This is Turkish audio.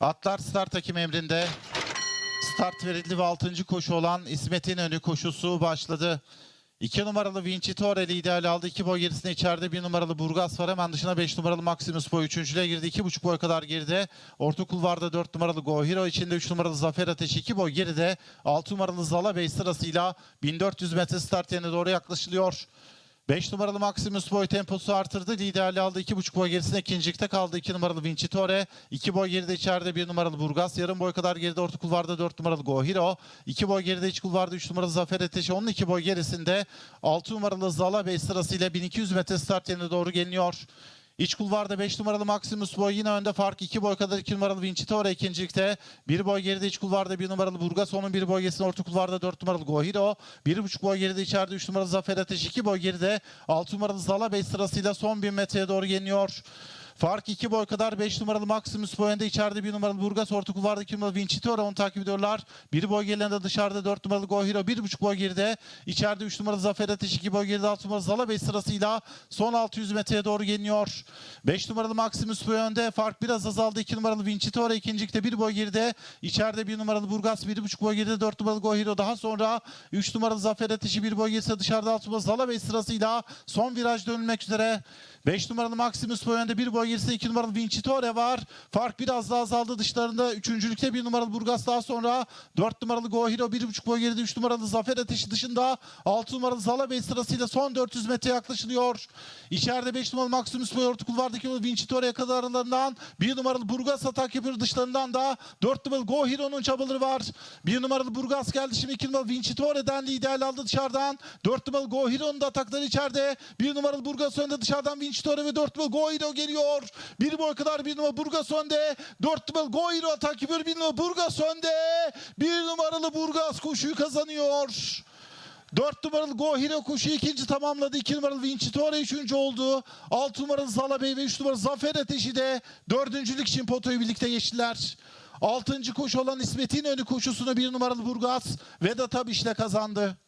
Atlar start hakim emrinde. Start verildi ve 6. koşu olan İsmet'in önü koşusu başladı. 2 numaralı Vincitore liderli aldı. 2 boy gerisinde içeride 1 numaralı Burgas var. Hemen dışına 5 numaralı Maximus boy 3.lüğe girdi. 2.5 boy kadar geride. Orta kulvarda 4 numaralı Go Hero içinde 3 numaralı Zafer Ateş 2 boy geride. 6 numaralı Zala Bey sırasıyla 1400 metre start yerine doğru yaklaşılıyor. 5 numaralı Maximus boy temposu artırdı. Liderliği aldı. 2,5 boy gerisinde ikincilikte kaldı. 2 numaralı Vincitore. 2 boy geride içeride 1 numaralı Burgas. Yarım boy kadar geride orta kulvarda 4 numaralı Go Hero. 2 boy geride iç kulvarda 3 numaralı Zafer Ateşi. Onun 2 boy gerisinde 6 numaralı Zala Bey sırasıyla 1200 metre start yerine doğru geliniyor. İç kulvarda 5 numaralı Maximus Boy yine önde fark 2 boy kadar 2 numaralı Vincitore ikincilikte. 1 boy geride iç kulvarda 1 numaralı Burgas onun 1 boy gerisinde orta kulvarda 4 numaralı Go Hero. 1,5 boy geride içeride 3 numaralı Zafer Ateş 2 boy geride 6 numaralı Zala Bey sırasıyla son 1000 metreye doğru geliyor. Fark 2 boy kadar 5 numaralı Maximus boy önde içeride 1 numaralı Burgas orta kulvarda 2 numaralı Vincitore onu takip ediyorlar. 1 boy gerilerinde dışarıda 4 numaralı Go Hero 1,5 boy geride. içeride 3 numaralı Zafer Ateş 2 boy geride 6 numaralı Zala Bey sırasıyla son 600 metreye doğru geliyor. 5 numaralı Maximus boy fark biraz azaldı 2 numaralı Vincitore ikincilikte 1 boy geride. içeride 1 numaralı Burgas 1,5 boy geride 4 numaralı Go Hero daha sonra 3 numaralı Zafer Ateşi 1 boy geride dışarıda 6 numaralı Zala Bey sırasıyla son viraj dönülmek üzere. 5 numaralı Maximus boy önde 1 boy gerisinde 2 numaralı Vincitore var. Fark biraz daha azaldı dışlarında. Üçüncülükte 1 numaralı Burgas daha sonra 4 numaralı Go Hero 1,5 boy geride 3 numaralı Zafer Ateşi dışında 6 numaralı Zala Bey sırasıyla son 400 metre yaklaşılıyor. İçeride 5 numaralı Maximus boy orta kulvardaki Vincitore'ye kadar aralarından 1 numaralı Burgas atak yapıyor dışlarından da 4 numaralı Go Hero'nun çabaları var. 1 numaralı Burgas geldi şimdi 2 numaralı Vincitore'den liderli aldı dışarıdan. 4 numaralı Go Hero'nun da atakları içeride. 1 numaralı Burgas önde dışarıdan Vincitore ve 4 numaralı Go Hero geliyor. 1 boy kadar 1 numaralı Burgas önde. 4 numaralı Go Hero atak yapıyor. 1 numaralı Burgas önde. 1 numaralı Burgas koşuyu kazanıyor. 4 numaralı Go Hero koşu ikinci tamamladı. 2 numaralı Vincitore üçüncü oldu. 6 numaralı Zala Bey ve 3 numaralı Zafer Ateşi de dördüncülük için potoyu birlikte geçtiler. Altıncı koşu olan İsmet'in önü koşusunu bir numaralı Burgaz Vedat Abiş'le kazandı.